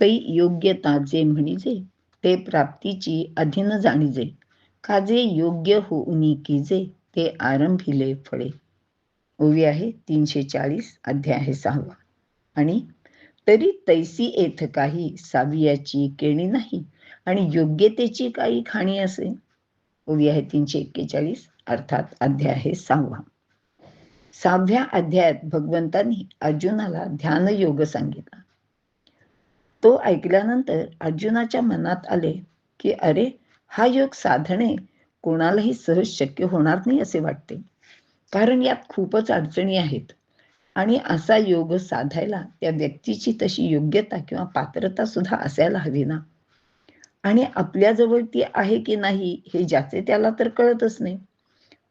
पै योग्यता जे म्हणिजे ते प्राप्तीची अधीन जाणीजे. काजे योग्य होऊनी कीजे ते आरंभिले फळे. ओवी आहे तीनशे चाळीस अध्याय आहे सहावा. आणि तरी तैसी येथ काही सावियाची केणी नाही आणि योग्यतेची काही खाणी असे. ओवी आहे तीनशे एक्केचाळीस अर्थात अध्याय आहे सहावा. सहाव्या अध्यायात भगवंतांनी अर्जुनाला ध्यान योग सांगितला. तो ऐकल्यानंतर अर्जुनाच्या मनात आले की अरे हा योग साधणे कोणालाही सहज शक्य होणार नाही असे वाटते. कारण यात खूपच अडचणी आहेत. आणि असा योग साधायला त्या व्यक्तीची तशी योग्यता किंवा पात्रता सुद्धा असायला हवी ना. आणि आपल्याजवळ ती आहे की नाही हे ज्याचे त्याला तर कळतच नाही.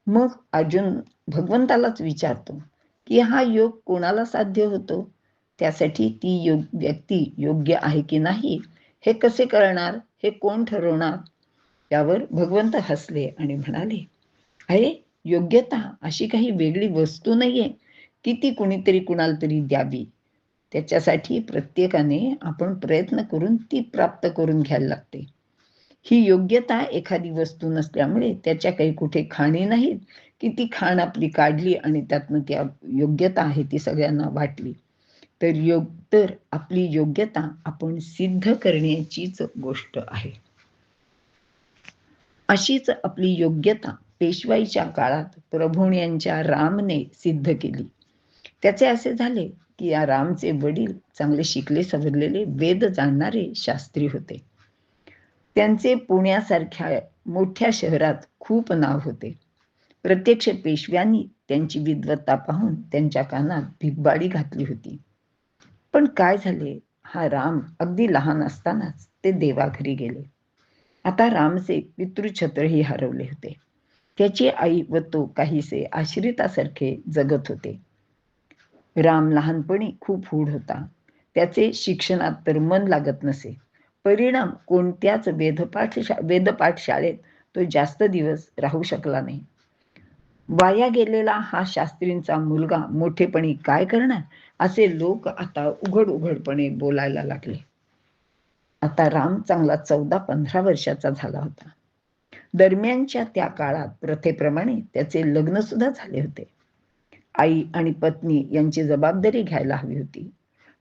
मग अर्जुन भगवंतालाच विचारतो की हा योग कोणाला साध्य होतो? त्यासाठी ती योग व्यक्ती योग्य आहे की नाही हे कसे करणार हे कोण ठरवणार त्यावर भगवंत हसले आणि म्हणाले अरे योग्यता अशी काही वेगळी वस्तू नाहीये. की ती कुणीतरी कुणाला तरी द्यावी. त्याच्यासाठी प्रत्येकाने आपण प्रयत्न करून ती प्राप्त करून घ्यायला लागते. ही योग्यता एखादी वस्तू नसल्यामुळे त्याच्या काही कुठे खाणी नाहीत. की ती खाण आपली काढली आणि त्यातनं त्या योग्यता आहे ती सगळ्यांना वाटली. तर योग तर आपली योग्यता आपण सिद्ध करण्याचीच गोष्ट आहे. अशीच आपली योग्यता पेशवाईच्या काळात प्रभू यांच्या रामने सिद्ध केली. त्याचे असे झाले की या रामचे वडील चांगले शिकले सवरलेले वेद जाणणारे शास्त्री होते. त्यांचे पुण्यासारख्या मोठ्या शहरात खूप नाव होते. प्रत्यक्ष पेशव्यांनी त्यांची विद्वत्ता पाहून त्यांच्या कानात भिगबाडी घातली होती. पण काय झाले? हा राम अगदी लहान असतानाच ते देवाघरी गेले. आता रामचे पितृछत्रही हरवले होते. त्याची आई व तो काहीसे आश्रितासारखे जगत होते. राम लहानपणी खूप हूड होता. त्याचे शिक्षणात तर मन लागत नसे. परिणाम कोणत्याच वेदपाठ वेदपाठ शाळेत तो जास्त दिवस राहू शकला नाही. वाया गेलेला हा शास्त्रींचा मुलगा मोठेपणी काय करणार? असे लोक आता उघड उघडपणे बोलायला लागले. आता राम चांगला चौदा पंधरा वर्षाचा झाला होता. दरम्यानच्या त्या काळात प्रथेप्रमाणे त्याचे लग्न सुद्धा झाले होते. आई आणि पत्नी यांची जबाबदारी घ्यायला हवी होती.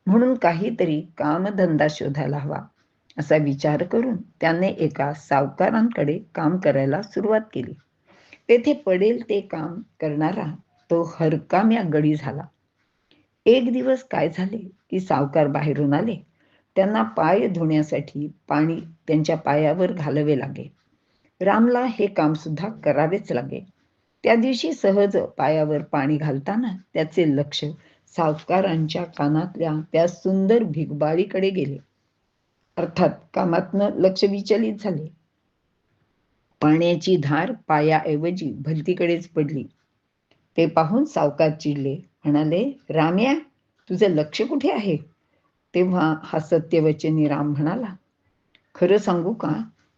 म्हणून काहीतरी कामधंदा शोधायला हवा असा विचार करून त्याने एका सावकारांकडे काम करायला सुरुवात केली. तेथे पडेल ते काम करणारा तो हरकाम्या गडी झाला. एक दिवस काय झाले की सावकार बाहेरून आले. त्यांना पाय धुण्यासाठी पाणी त्यांच्या पायावर घालावे लागे. रामला हे काम सुद्धा करावेच लागे. त्या दिवशी सहज पायावर पाणी घालताना त्याचे लक्ष सावकारांच्या कानातल्या त्या सुंदर भिगबाळीकडे गेले. अर्थात कामातनं लक्ष विचलित झाले. पाण्याची धार पायाऐवजी भलतीकडेच पडली. ते पाहून सावकार चिडले. म्हणाले राम्या तुझं लक्ष कुठे आहे? तेव्हा हा सत्यवचनी राम म्हणाला खरं सांगू का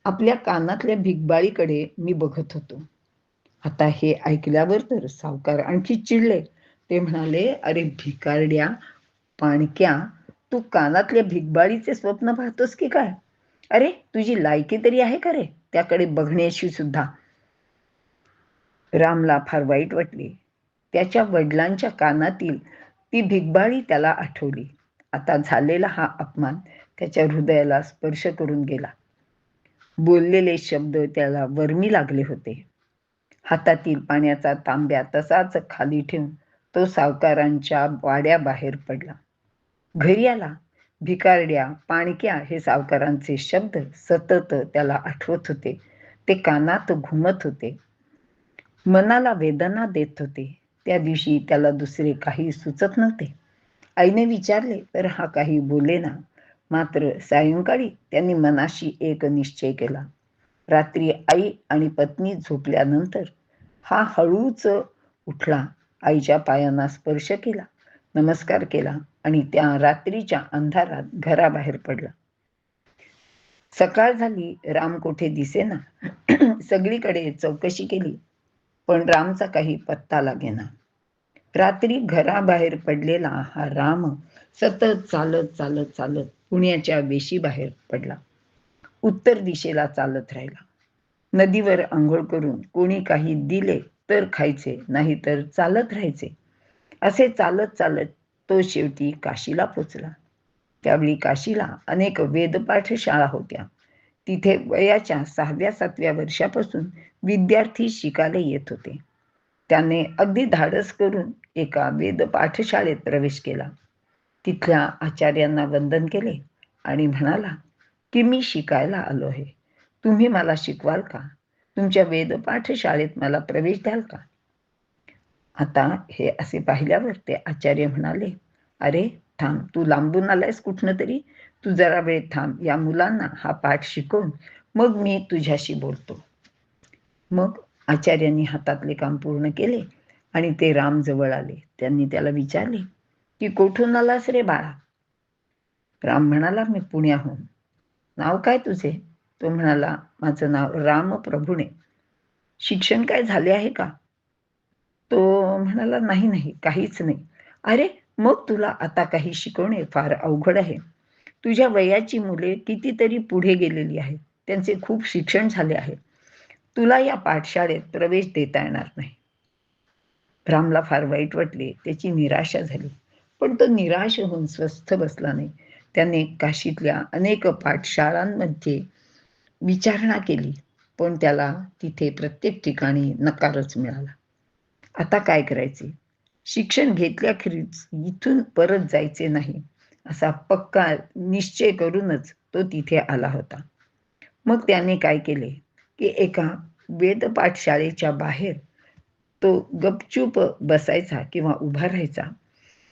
आपल्या कानातल्या भिगबाळीकडे मी बघत होतो. आता हे ऐकल्यावर तर सावकार आणखी चिडले. ते म्हणाले अरे भिकारड्या पाणक्या तू कानातल्या भिगबाळीचे स्वप्न पाहतोस की काय? अरे तुझी लायकी तरी आहे का रे? त्याकडे बघण्याची सुद्धा रामला फार वाईट वाटले. त्याच्या वडिलांच्या कानातील ती भिगबाळी त्याला आठवली. आता झालेला हा अपमान त्याच्या हृदयाला स्पर्श करून गेला. बोललेले शब्द त्याला वर्मी लागले होते. हातातील पाण्याचा तांब्या तसाच खाली ठेवून तो सावकारांच्या वाड्याबाहेर पडला. घरी आला. भिकारड्या पाणक्या हे सावकारांचे शब्द सतत त्याला आठवत होते. ते कानात घुमत होते. मनाला वेदना देत होते. त्या दिवशी त्याला दुसरे काही सुचत नव्हते. आईने विचारले तर हा काही बोले ना. मात्र सायंकाळी त्यांनी मनाशी एक निश्चय केला. रात्री आई आणि पत्नी झोपल्यानंतर हा हळूच उठला. आईच्या पायांना स्पर्श केला. नमस्कार केला. आणि त्या रात्रीच्या अंधारात घराबाहेर पडला. सकाळ झाली राम कोठे दिसेना. सगळीकडे चौकशी केली पण रामचा काही पत्ता लागेना. रात्री घराबाहेर पडलेला हा राम सतत चालत चालत चालत पुण्याच्या वेशी बाहेर पडला. उत्तर दिशेला चालत राहिला. नदीवर आंघोळ करून कोणी काही दिले तर खायचे नाही तर चालत राहायचे. असे चालत चालत तो शेवटी काशीला पोचला. त्यावेळी काशीला अनेक वेदपाठ शाळा होत्या. तिथे वयाच्या सहाव्या सातव्या वर्षापासून विद्यार्थी शिकायला येत होते. त्याने अगदी धाडस करून एका वेद पाठशाळेत प्रवेश केला. तिथल्या आचार्यांना वंदन केले आणि म्हणाला की मी शिकायला आलो आहे तुम्ही मला शिकवाल का? तुमच्या वेदपाठशाळेत मला प्रवेश द्याल का? आता हे असे पाहिल्यावर ते आचार्य म्हणाले अरे थांब तू लांबून आलायस कुठनं तरी? तू जरा वेळ थांब या मुलांना हा पाठ शिकवून मग मी तुझ्याशी बोलतो. मग आचार्यांनी हातातले काम पूर्ण केले आणि ते राम जवळ आले. त्यांनी त्याला विचारले की कोठून आलास रे बाळा? राम म्हणाला मी पुण्याहून. नाव काय तुझे? तो म्हणाला माझं नाव राम प्रभुणे शिक्षण काय झाले आहे का? तो म्हणाला नाही नाही काहीच नाही. अरे मग तुला आता काही शिकवणे फार अवघड आहे. तुझ्या वयाची मुले कितीतरी पुढे गेलेली आहेत. त्यांचे खूप शिक्षण झाले आहे. तुला या पाठशाळेत प्रवेश देता येणार नाही. रामला फार वाईट वाटले. त्याची निराशा झाली. पण तो निराश होऊन स्वस्थ बसला नाही. त्याने काशीतल्या अनेक पाठशाळांमध्ये विचारणा केली. पण त्याला तिथे प्रत्येक ठिकाणी नकारच मिळाला. आता काय करायचे? शिक्षण घेतल्याखेरीज इथून परत जायचे नाही. असा पक्का निश्चय करूनच तो तिथे आला होता. मग त्याने काय केले? की एका वेदपाठशाळेच्या बाहेर तो गपचूप बसायचा किंवा उभा राहायचा.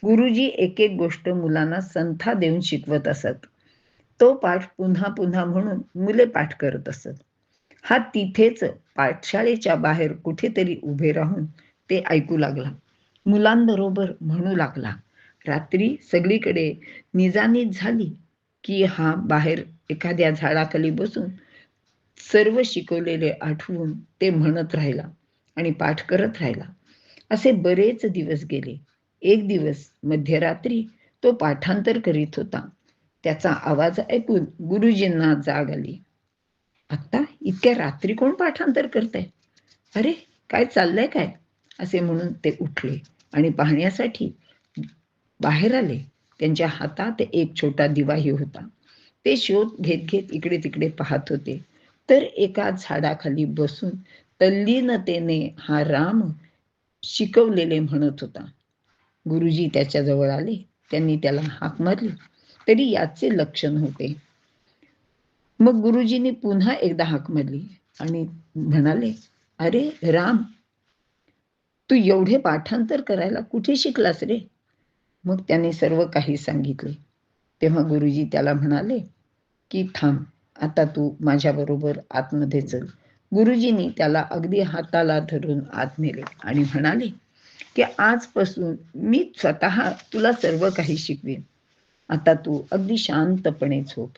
गुरुजी एक एक गोष्ट मुलांना संथा देऊन शिकवत असत. तो पाठ पुन्हा पुन्हा म्हणून मुले पाठ करत असत. हा तिथेच पाठशाळेच्या बाहेर कुठेतरी उभे राहून ते ऐकू लागला. मुलांबरोबर म्हणू लागला रात्री सगळीकडे निजानीत झाली की हा बाहेर एखाद्या झाडाखाली बसून सर्व शिकवलेले आठवून ते म्हणत राहिला आणि पाठ करत राहिला. असे बरेच दिवस गेले. एक दिवस मध्यरात्री तो पाठांतर करीत होता. त्याचा आवाज ऐकून गुरुजींना जाग आली. आता इतक्या रात्री कोण पाठांतर करताय? अरे काय चाललंय काय? असे म्हणून ते उठले आणि पाहण्यासाठी बाहेर आले. त्यांच्या हातात एक छोटा दिवाही होता. ते शोध घेत घेत इकडे तिकडे पाहत होते. तर एका झाडाखाली बसून तल्लीनतेने हा राम शिकवलेले म्हणत होता. गुरुजी त्याच्याजवळ आले. त्यांनी त्याला हाक मारली. तरी याचे लक्षण होते. मग गुरुजींनी पुन्हा एकदा हाक मारली आणि म्हणाले अरे राम तू एवढे पाठांतर करायला कुठे शिकलास रे? मग त्याने सर्व काही सांगितले. तेव्हा गुरुजी त्याला म्हणाले की थांब आता तू माझ्याबरोबर आतमध्ये चल. गुरुजींनी त्याला अगदी हाताला धरून आत नेले आणि म्हणाले की आजपासून मी स्वतः तुला सर्व काही शिकवेन. आता तू अगदी शांतपणे झोप.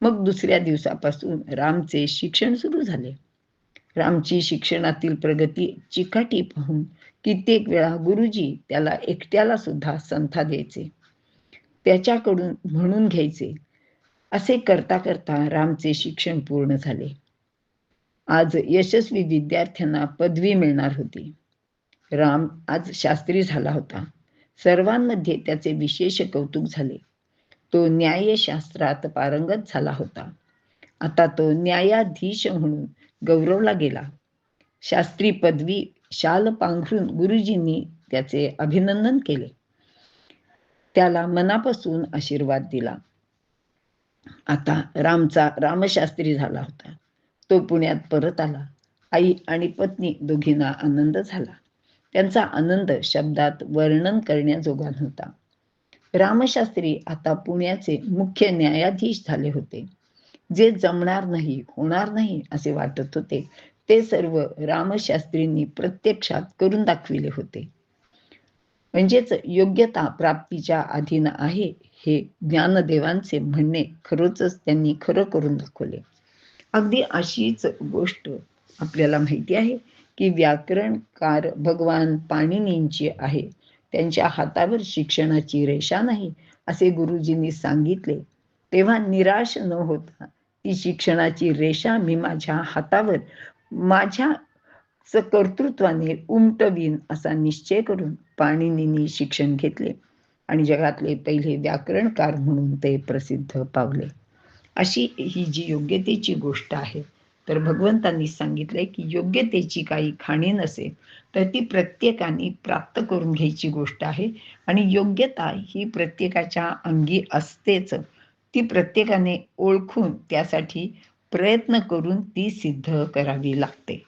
मग दुसऱ्या दिवसापासून रामचे शिक्षण सुरू झाले. रामची शिक्षणातील प्रगती चिकाटी पाहून कित्येक वेळा गुरुजी त्याला एकट्याला सुद्धा संथा द्यायचे. त्याच्याकडून म्हणून घ्यायचे. असे करता करता रामचे शिक्षण पूर्ण झाले. आज यशस्वी विद्यार्थ्यांना पदवी मिळणार होती. राम आज शास्त्री झाला होता. सर्वांमध्ये त्याचे विशेष कौतुक झाले. तो न्यायशास्त्रात पारंगत झाला होता. आता तो न्यायाधीश म्हणून गौरवला गेला. शास्त्री पदवी शाल पांघरून गुरुजींनी त्याचे अभिनंदन केले. त्याला मनापासून आशीर्वाद दिला. आता रामचा रामशास्त्री झाला होता. तो पुण्यात परत आला. आई आणि पत्नी दोघींना आनंद झाला. त्यांचा आनंद शब्दात वर्णन करण्याजोगा नव्हता. रामशास्त्री आता पुण्याचे मुख्य न्यायाधीश झाले होते. जे जमणार नाही होणार नाही असे वाटत होते. ते सर्व रामशास्त्रींनी प्रत्यक्षात करून दाखविले होते. म्हणजेच योग्यता प्राप्तीच्या अधीन आहे हे ज्ञानदेवांचे म्हणणे खरोच त्यांनी खरं करून दाखवले. अगदी अशीच गोष्ट आपल्याला माहिती आहे की व्याकरणकार भगवान पाणिनींची आहे. त्यांच्या हातावर शिक्षणाची रेषा नाही असे गुरुजींनी सांगितले. तेव्हा निराश न होता ती शिक्षणाची रेषा मी माझ्या हातावर माझ्या कर्तृत्वाने उमटवीन असा निश्चय करून पाणिनीनी शिक्षण घेतले आणि जगातले पहिले व्याकरणकार म्हणून ते प्रसिद्ध पावले. अशी ही जी योग्यतेची गोष्ट आहे तर भगवंतांनी सांगितलंय की योग्यतेची काही खाणी नसेल तर ती प्रत्येकाने प्राप्त करून घ्यायची गोष्ट आहे आणि योग्यता ही प्रत्येकाच्या अंगी असतेच. ती प्रत्येकाने ओळखून त्यासाठी प्रयत्न करून ती सिद्ध करावी लागते.